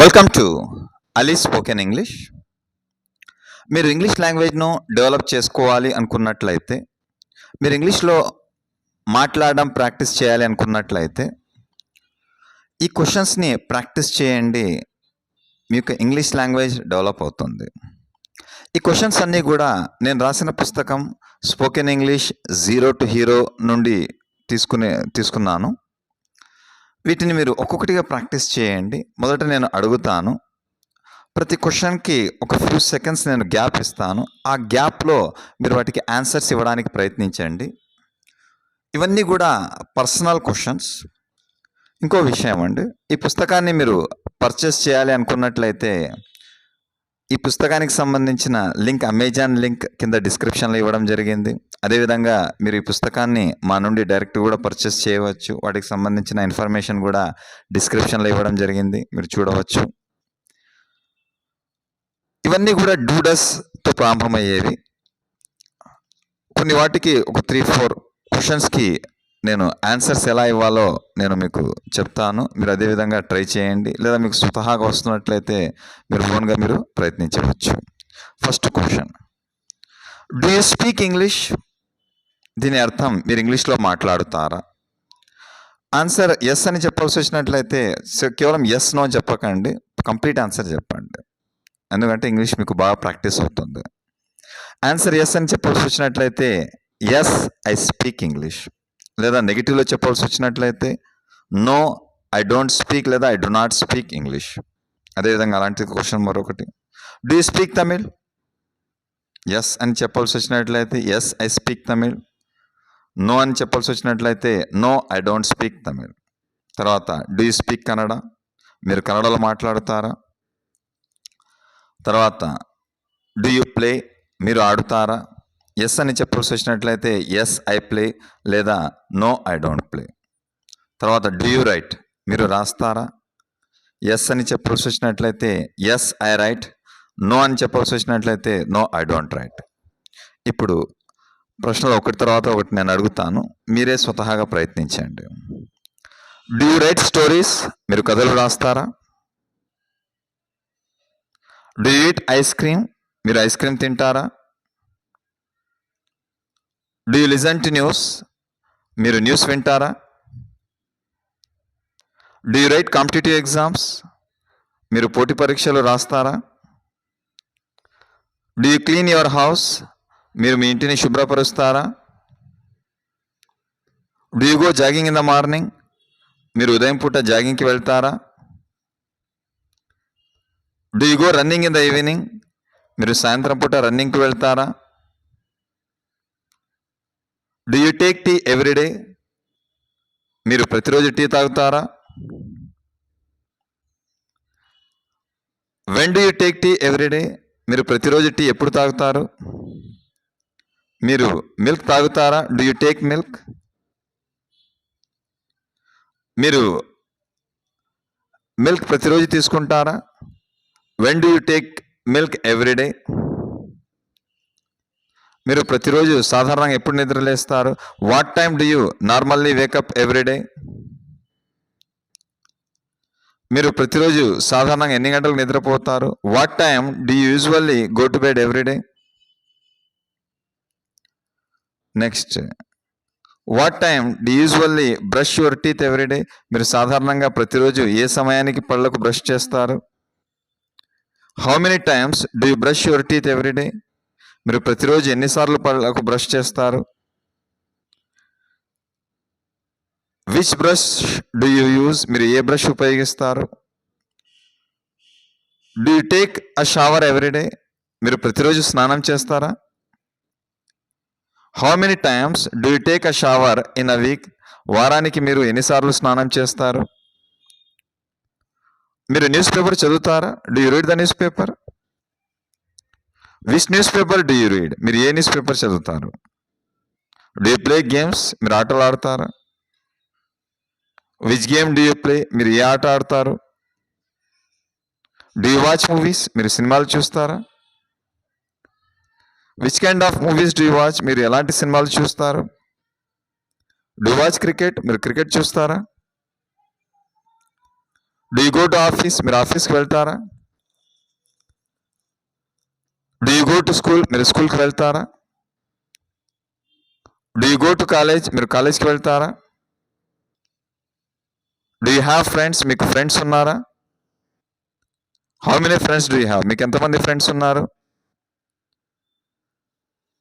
Welcome to Ali spoken English మీరు English లాంగ్వేజ్ను develop చేసుకోవాలి అనుకున్నట్లయితే మీరు ఇంగ్లీష్లో మాట్లాడడం ప్రాక్టీస్ చేయాలి అనుకున్నట్లయితే ఈ క్వశ్చన్స్ని ప్రాక్టీస్ చేయండి. మీకు ఇంగ్లీష్ లాంగ్వేజ్ డెవలప్ అవుతుంది. ఈ క్వశ్చన్స్ అన్నీ కూడా నేను రాసిన పుస్తకం spoken English zero to hero నుండి తీసుకునే తీసుకున్నాను. వీటిని మీరు ఒక్కొక్కటిగా ప్రాక్టీస్ చేయండి. మొదట నేను అడుగుతాను. ప్రతి క్వశ్చన్కి ఒక ఫ్యూ సెకండ్స్ నేను గ్యాప్ ఇస్తాను. ఆ గ్యాప్లో మీరు వాటికి ఆన్సర్స్ ఇవ్వడానికి ప్రయత్నించండి. ఇవన్నీ కూడా పర్సనల్ క్వశ్చన్స్. ఇంకో విషయం అండి. ఈ పుస్తకాన్ని మీరు పర్చేస్ చేయాలి అనుకున్నట్లయితే ఈ పుస్తకానికి సంబంధించిన లింక్ అమెజాన్ లింక్ కింద డిస్క్రిప్షన్లో ఇవ్వడం జరిగింది. అదేవిధంగా మీరు ఈ పుస్తకాన్ని మా నుండి డైరెక్ట్ కూడా పర్చేస్ చేయవచ్చు. వాటికి సంబంధించిన ఇన్ఫర్మేషన్ కూడా డిస్క్రిప్షన్లో ఇవ్వడం జరిగింది. మీరు చూడవచ్చు. ఇవన్నీ కూడా డూడస్తో ప్రారంభమయ్యేవి. కొన్ని వాటికి ఒక త్రీ ఫోర్ క్వశ్చన్స్కి నేను ఆన్సర్స్ ఎలా ఇవ్వాలో నేను మీకు చెప్తాను. మీరు అదేవిధంగా ట్రై చేయండి. లేదా మీకు స్వతహాగా వస్తున్నట్లయితే మీరు ఫోన్గా మీరు ప్రయత్నించవచ్చు. First question do you speak English దీని అర్థం మీరు ఇంగ్లీష్లో మాట్లాడుతారా? ఆన్సర్ ఎస్ అని చెప్పాల్సి వచ్చినట్లయితే కేవలం ఎస్ నో అని చెప్పకండి. కంప్లీట్ ఆన్సర్ చెప్పండి. ఎందుకంటే ఇంగ్లీష్ మీకు బాగా ప్రాక్టీస్ అవుతుంది. ఆన్సర్ ఎస్ అని చెప్పాల్సి వచ్చినట్లయితే ఎస్ ఐ స్పీక్ ఇంగ్లీష్ లేదా నెగిటివ్లో చెప్పాల్సి వచ్చినట్లయితే నో ఐ డోంట్ స్పీక్ లేదా I do not speak English అదేవిధంగా అలాంటి క్వశ్చన్ మరొకటి. Do you speak Tamil yes అని చెప్పాల్సి వచ్చినట్లయితే yes I speak Tamil no అని చెప్పాల్సి వచ్చినట్లయితే no I don't speak Tamil తర్వాత డూ యూ స్పీక్ కన్నడ మీరు కన్నడలో మాట్లాడతారా? తర్వాత డూ యూ ప్లే మీరు ఆడుతారా? ఎస్ అని చెప్పాల్సి వచ్చినట్లయితే ఎస్ ఐ ప్లే లేదా నో ఐ డోంట్ ప్లే తర్వాత డూ యూ రైట్ మీరు రాస్తారా? ఎస్ అని చెప్పాల్సి వచ్చినట్లయితే ఎస్ ఐ రైట్ నో అని చెప్పాల్సి వచ్చినట్లయితే నో ఐ డోంట్ రైట్ ఇప్పుడు ప్రశ్నలు ఒకటి తర్వాత ఒకటి నేను అడుగుతాను. మీరే స్వతహాగా ప్రయత్నించండి. డూ యూ రైట్ స్టోరీస్ మీరు కథలు రాస్తారా? Do you eat ice cream మీరు ఐస్ క్రీమ్ తింటారా? Do you listen to news మీరు న్యూస్ వింటారా? Do you write competitive exams మీరు పోటీ పరీక్షలు రాస్తారా? Do you clean your house మీరు మీ ఇంటిని శుభ్రపరుస్తారా? Do you go jogging in the morning మీరు ఉదయం పూట జాగింగ్కి వెళ్తారా? Do you go running in the evening మీరు సాయంత్రం పూట రన్నింగ్కి వెళ్తారా? Do you take tea everyday మీరు ప్రతిరోజు టీ తాగుతారా? When do you take tea every day మీరు ప్రతిరోజు టీ ఎప్పుడు తాగుతారు? మీరు మిల్క్ తాగుతారా? డూ యూ టేక్ మిల్క్ మీరు మిల్క్ ప్రతిరోజు తీసుకుంటారా? When do you take milk every day మీరు ప్రతిరోజు సాధారణంగా ఎప్పుడు నిద్రలేస్తారు what time do you normally wake up every day మీరు ప్రతిరోజు సాధారణంగా ఎన్ని గంటలకు నిద్రపోతారు? What time do usually go to bed every day next what time do usually brush your teeth every day మీరు సాధారణంగా ప్రతిరోజు ఏ సమయానికి పళ్ళకు బ్రష్ చేస్తారు? How many times do you brush your teeth every day మీరు ప్రతిరోజు ఎన్నిసార్లు పళ్ళకు బ్రష్ చేస్తారు? Which brush do you use మీరు ఏ బ్రష్ ఉపయోగిస్తారు? Do you take a shower every day మీరు ప్రతిరోజు స్నానం చేస్తారా? How many times do you take a shower in a week వారానికి మీరు ఎన్నిసార్లు స్నానం చేస్తారు? మీరు న్యూస్ పేపర్ చదువుతారా? Do you read the newspaper which newspaper do you read మీరు ఏ న్యూస్ పేపర్ చదువుతారు? డూ యూ ప్లే గేమ్స్ మీరు ఆటలు ఆడతారా? Which game do you play మీరు ఏ ఆట ఆడతారు? డూ యూ వాచ్ మూవీస్ మీరు సినిమాలు చూస్తారా? Which kind of movies do you watch మీరు ఎలాంటి సినిమాలు చూస్తారు? డూ వాచ్ క్రికెట్ మీరు క్రికెట్ చూస్తారా? Do you go to office మీరు ఆఫీస్కి వెళ్తారా? Do you go to school మీరు స్కూల్కి వెళ్తారా? Do you go to college మీరు కాలేజ్కి వెళ్తారా? డూ యూ హ్యావ్ ఫ్రెండ్స్ మీకు ఫ్రెండ్స్ ఉన్నారా? How many friends do you have మీకు ఎంతమంది ఫ్రెండ్స్ ఉన్నారు?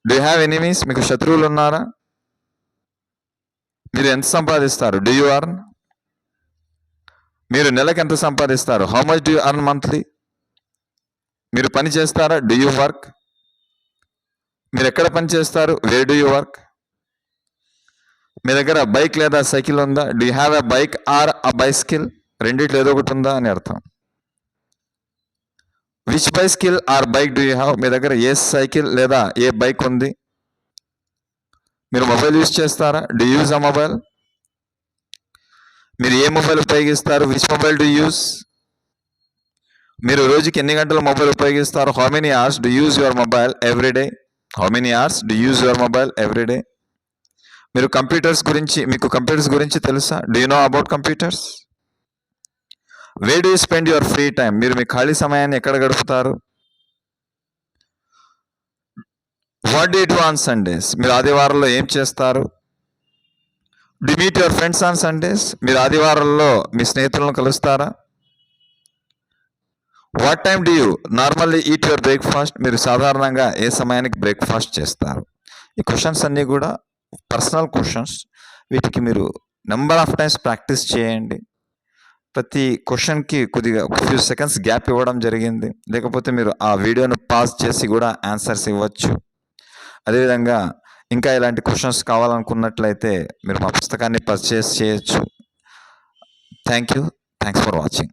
డూ హ్యావ్ ఎనిమీస్ మీకు శత్రువులు ఉన్నారా? మీరు ఎంత సంపాదిస్తారు? డూ యూ అర్న్ మీరు నెలకు ఎంత సంపాదిస్తారు? How much do earn monthly మీరు పని చేస్తారా? డూ యూ వర్క్ మీరు ఎక్కడ పని చేస్తారు? వే డూ యూ వర్క్ మీ దగ్గర బైక్ లేదా సైకిల్ ఉందా? Do you have a bike or a bicycle రెండిట్లో ఏదో ఒకటి ఉందా అని అర్థం. Which bicycle or bike do you have మీ దగ్గర ఏ సైకిల్ లేదా ఏ బైక్ ఉంది? మీరు మొబైల్ యూజ్ చేస్తారా? డూ యూజ్ అ మొబైల్ మీరు ఏ మొబైల్ ఉపయోగిస్తారు? విచ్ మొబైల్ డూ యూజ్ మీరు రోజుకి ఎన్ని గంటల మొబైల్ ఉపయోగిస్తారు? How many hours do use your mobile every day how many hours do use your mobile every day మీరు కంప్యూటర్స్ గురించి మీకు కంప్యూటర్స్ గురించి తెలుసా? Do you know about computers where do you spend your free time మీరు మీ ఖాళీ సమయాన్ని ఎక్కడ గడుపుతారు? What do do on Sundays మీరు ఆదివారంలో ఏం చేస్తారు? Do meet your friends on Sundays మీరు ఆదివారంలో మీ స్నేహితులను కలుస్తారా? What time do you normally eat your breakfast మీరు సాధారణంగా ఏ సమయానికి బ్రేక్ఫాస్ట్ చేస్తారు? ఈ క్వశ్చన్స్ అన్నీ కూడా పర్సనల్ క్వశ్చన్స్ వీటికి మీరు నెంబర్ ఆఫ్ టైమ్స్ ప్రాక్టీస్ చేయండి. ప్రతి క్వశ్చన్కి కొద్దిగా ఫ్యూ సెకండ్స్ గ్యాప్ ఇవ్వడం జరిగింది. లేకపోతే మీరు ఆ వీడియోను పాజ్ చేసి కూడా ఆన్సర్స్ ఇవ్వచ్చు. అదేవిధంగా ఇంకా ఇలాంటి క్వశ్చన్స్ కావాలనుకున్నట్లయితే మీరు మా పుస్తకాన్ని పర్చేస్ చేయొచ్చు. Thank you thanks for watching